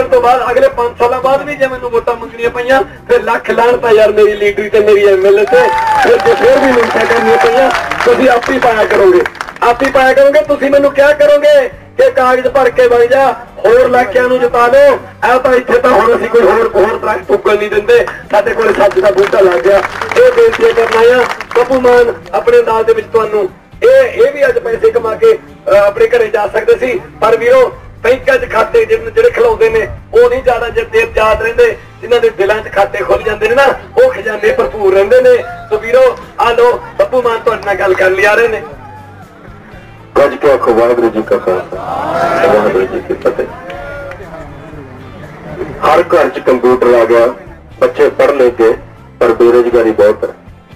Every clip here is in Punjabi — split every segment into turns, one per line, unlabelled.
ਜਿੱਤਣ ਤੋਂ ਬਾਅਦ ਅਗਲੇ 5 ਸਾਲਾਂ ਬਾਅਦ ਵੀ ਜੇ ਮੈਨੂੰ ਵੋਟਾਂ ਮੰਗਣੀਆਂ ਪਈਆਂ, ਫਿਰ ਲੱਖ ਲਾਣਤਾ ਯਾਰ ਮੇਰੀ ਲੀਡਰੀ ਤੇ ਮੇਰੀ ਐਮਐਲਏ ਤੇ, ਫਿਰ ਜੇ ਫਿਰ ਵੀ ਮਿੰਟਾਂ ਕਰਨੀਆਂ ਪਈਆਂ, ਤੁਸੀਂ ਆਪ ਪਾਇਆ ਕਰੋਗੇ। ਆਪ ਪਾਇਆ ਕਰੋਗੇ, ਤੁਸੀਂ ਮੈਨੂੰ ਕਿਹਾ ਕਰੋਗੇ ਕਿ ਕਾਗਜ਼ ਭਰ ਕੇ ਵਗ ਜਾ, ਹੋਰ ਇਲਾਕਿਆਂ ਨੂੰ ਜਿਤਾ ਦਿਓ। ਐ ਤਾਂ ਇੱਥੇ ਤਾਂ ਹੁਣ ਅਸੀਂ ਕੋਈ ਹੋਰ ਹੋਰ ਦਰਖਤ ਉੱਗਣ ਨਹੀਂ ਦਿੰਦੇ। ਸਾਡੇ ਕੋਲ ਸੱਜ ਦਾ ਬੂਟਾ ਲੱਗ ਗਿਆ। ਇਹ ਬੇਨਤੀ ਕਰਨਾ ਆ ਬੱਬੂ ਮਾਨ, ਆਪਣੇ ਅੰਦਾਜ਼ ਦੇ ਵਿੱਚ ਤੁਹਾਨੂੰ, ਇਹ ਇਹ ਵੀ ਅੱਜ ਪੈਸੇ ਕਮਾ ਕੇ ਆਪਣੇ ਘਰੇ ਜਾ ਸਕਦੇ ਸੀ। ਪਰ ਵੀਰੋ ਬੈਂਕਾਂ 'ਚ ਖਾਤੇ ਜਿਹੜੇ ਜਿਹੜੇ ਖਿਲਾਉਂਦੇ ਨੇ, ਉਹ ਨਹੀਂ ਜ਼ਿਆਦਾ ਜੇ ਦੇਰ ਰਹਿੰਦੇ, ਜਿਨ੍ਹਾਂ ਦੇ ਦਿਲਾਂ 'ਚ ਖਾਤੇ ਖੁੱਲ ਜਾਂਦੇ ਨੇ ਨਾ, ਉਹ ਖਜ਼ਾਨੇ ਭਰਪੂਰ ਰਹਿੰਦੇ ਨੇ। ਸੋ ਵੀਰੋ, ਆ ਲੋ ਬੱਬੂ ਮਾਨ ਤੁਹਾਡੇ ਨਾਲ ਗੱਲ ਕਰਨ ਲਈ ਆ ਰਹੇ ਨੇ।
ਗੱਜ ਕੇ ਆਖੋ, ਵਾਹਿਗੁਰੂ ਜੀ ਕਾ ਖਾਲਸਾ। ਵਾਹਿਗੁਰੂ ਜੀ ਕੀ ਫਤਿਹ। ਹਰ ਘਰ 'ਚ ਕੰਪਿਊਟਰ ਆ ਗਿਆ, ਬੱਚੇ ਪੜ੍ਹ ਲੈਂਦੇ ਪਰ ਬੇਰੁਜ਼ਗਾਰੀ ਬਹੁਤ ਹੈ।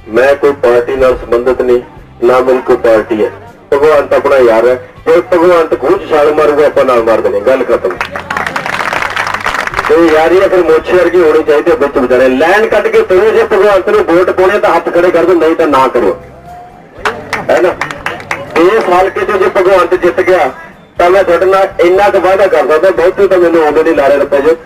ਮੈਂ ਕੋਈ ਪਾਰਟੀ ਨਾਲ ਸੰਬੰਧਿਤ ਨਹੀਂ, ਨਾ ਮੇਰੀ ਕੋਈ ਪਾਰਟੀ ਹੈ। ਭਗਵਾਨ ਤਾਂ ਆਪਣਾ ਯਾਰ ਹੈ। ਜੇ ਭਗਵੰਤ ਤੇ ਛਾਲ ਮਾਰੂਗਾ, ਆਪਾਂ ਨਾਲ ਮਾਰ ਦੇਣੇ, ਗੱਲ ਖਤਮ। ਤੇ ਯਾਰੀ ਹੈ ਮੋਛੇ ਵਰਗੀ ਹੋਣੀ ਚਾਹੀਦੀ ਹੈ ਵਿੱਚ ਵਿਚਾਰੇ। ਲਾਈਨ ਕੱਢ ਕੇ ਤੁਰੇ ਜੇ ਭਗਵੰਤ ਨੂੰ ਵੋਟ ਪਾਉਣੇ ਤਾਂ ਹੱਥ ਖੜੇ ਕਰ ਦਿਓ ਨਹੀਂ ਤਾਂ ਨਾ ਕਰੋ ਹੈ ਨਾ? ਇਹ ਸਾਲ ਕੇ ਜੇ ਭਗਵੰਤ ਜਿੱਤ ਗਿਆ, ਤਾਂ ਮੈਂ ਤੁਹਾਡੇ ਨਾਲ ਇੰਨਾ ਕੁ ਵਾਅਦਾ ਕਰ ਸਕਦਾ, ਬਹੁਤੇ ਤਾਂ ਮੈਨੂੰ ਆਉਂਦੇ ਨਹੀਂ ਲਾਰੇ ਰੱਪੇ ਜੋ।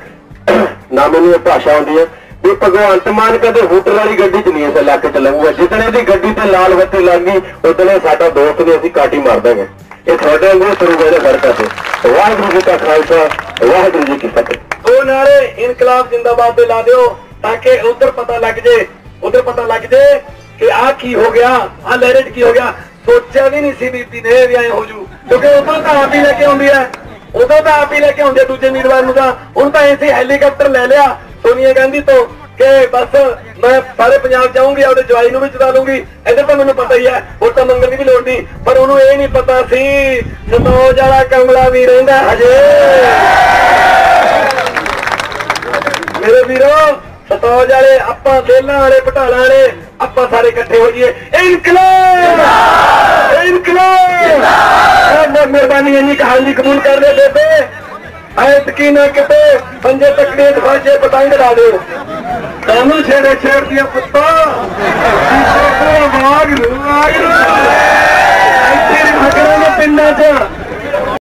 ਨਾ ਮੈਨੂੰ ਇਹ ਭਾਸ਼ਾ ਆਉਂਦੀ ਹੈ ਵੀ ਭਗਵੰਤ ਮਾਨ ਕਦੇ ਹੂਟਰ ਵਾਲੀ ਗੱਡੀ 'ਚ ਨਹੀਂ ਇਸ ਇਲਾਕੇ 'ਚ ਲੰਘੂਗਾ। ਜਿੱਦਣ ਇਹਦੀ ਗੱਡੀ ਤੇ ਲਾਲ ਬੱਤੀ ਲੱਗ ਗਈ, ਉਦਣੇ ਸਾਡਾ ਦੋਸਤ ਨੇ ਅਸੀਂ ਕਾਟੀ ਮਾਰ ਦਾਂਗੇ ਇਹ ਤੁਹਾਡੇ ਵਾਂਗੂ ਸਰੂਗਾ ਇਹਦੇ ਸੜਕਾਂ ਤੇ। ਵਾਹਿਗੁਰੂ ਜੀ ਕਾ ਖਾਲਸਾ, ਵਾਹਿਗੁਰੂ ਜੀ ਕੀ ਫਤਿਹ।
ਉਹ ਨਾਰੇ ਇਨਕਲਾਬ ਜਿੰਦਾਬਾਦ ਦੇ ਲਾ ਦਿਓ ਤਾਂ ਕਿ ਉਧਰ ਪਤਾ ਲੱਗ ਜੇ, ਉਧਰ ਪਤਾ ਲੱਗ ਜੇ ਕਿ ਆਹ ਕੀ ਹੋ ਗਿਆ, ਆਹ ਲਹਿਰੇ 'ਚ ਕੀ ਹੋ ਗਿਆ। ਸੋਚਿਆ ਵੀ ਨਹੀਂ ਸੀ ਬੀਬੀ ਨੇ ਵੀ ਐ ਹੋ ਜੂ, ਕਿਉਂਕਿ ਉਦੋਂ ਤਾਂ ਆਪ ਹੀ ਲੈ ਕੇ ਆਉਂਦੀ ਹੈ। ਉਦੋਂ ਤਾਂ ਆਪ ਹੀ ਲੈ ਕੇ ਆਉਂਦੇ ਦੂਜੇ ਉਮੀਦਵਾਰ ਨੂੰ ਤਾਂ। ਉਹਨੂੰ ਤਾਂ ਐਸੇ ਹੈਲੀਕਾਪਟਰ ਲੈ ਲਿਆ। ਸੋਨੀਆ ਗਾਂਧੀ ਤੋਂ ਕਿ ਬਸ ਮੈਂ ਸਾਰੇ ਪੰਜਾਬ ਜਾਊਂਗੀ, ਆਪਦੇ ਜਵਾਈ ਨੂੰ ਵੀ ਚੁਦਾ ਲੂੰਗੀ ਇੱਧਰ ਤਾਂ ਮੈਨੂੰ ਪਤਾ ਹੀ ਹੈ ਉਹ ਤਾਂ ਮੰਗਣ ਦੀ ਵੀ ਲੋੜ ਨਹੀਂ। ਪਰ ਉਹਨੂੰ ਇਹ ਨਹੀਂ ਪਤਾ ਸੀ ਸਨੋਜ ਵਾਲਾ ਕਮਲਾ ਵੀ ਰਹਿੰਦਾ ਹਜੇ। ਮੇਰੇ ਵੀਰੋ, ਸਤੌਜ ਵਾਲੇ, ਆਪਾਂ ਦੇਲਾਂ ਵਾਲੇ, ਪਟਾਲਾਂ ਵਾਲੇ, ਆਪਾਂ ਸਾਰੇ ਇਕੱਠੇ ਹੋ ਜਾਈਏ ਇਨਕਲਾਬ! ਇਨਕਲਾਬ! ਮਿਹਰਬਾਨੀ ਇੰਨੀ ਕਹਾਣੀ ਕਬੂਲ ਕਰ ਲੈ ਬੇਬੇ। ਐਤ ਕੀ ਨਾ ਕਿਤੇ ਪੰਜੇ ਤੱਕੜੇ ਦਫਾਜੇ ਪਤੰਗ ਲਾ ਦਿਓ। ਕਾਨੂੰ ਛੇੜੇ ਛੇੜਦੀਆਂ ਪੁੱਤਾਂ। ਵਾਗ ਨੂੰ ਇੱਥੇ ਭਗਰਾਂ ਦੇ ਪਿੰਡਾਂ 'ਚ।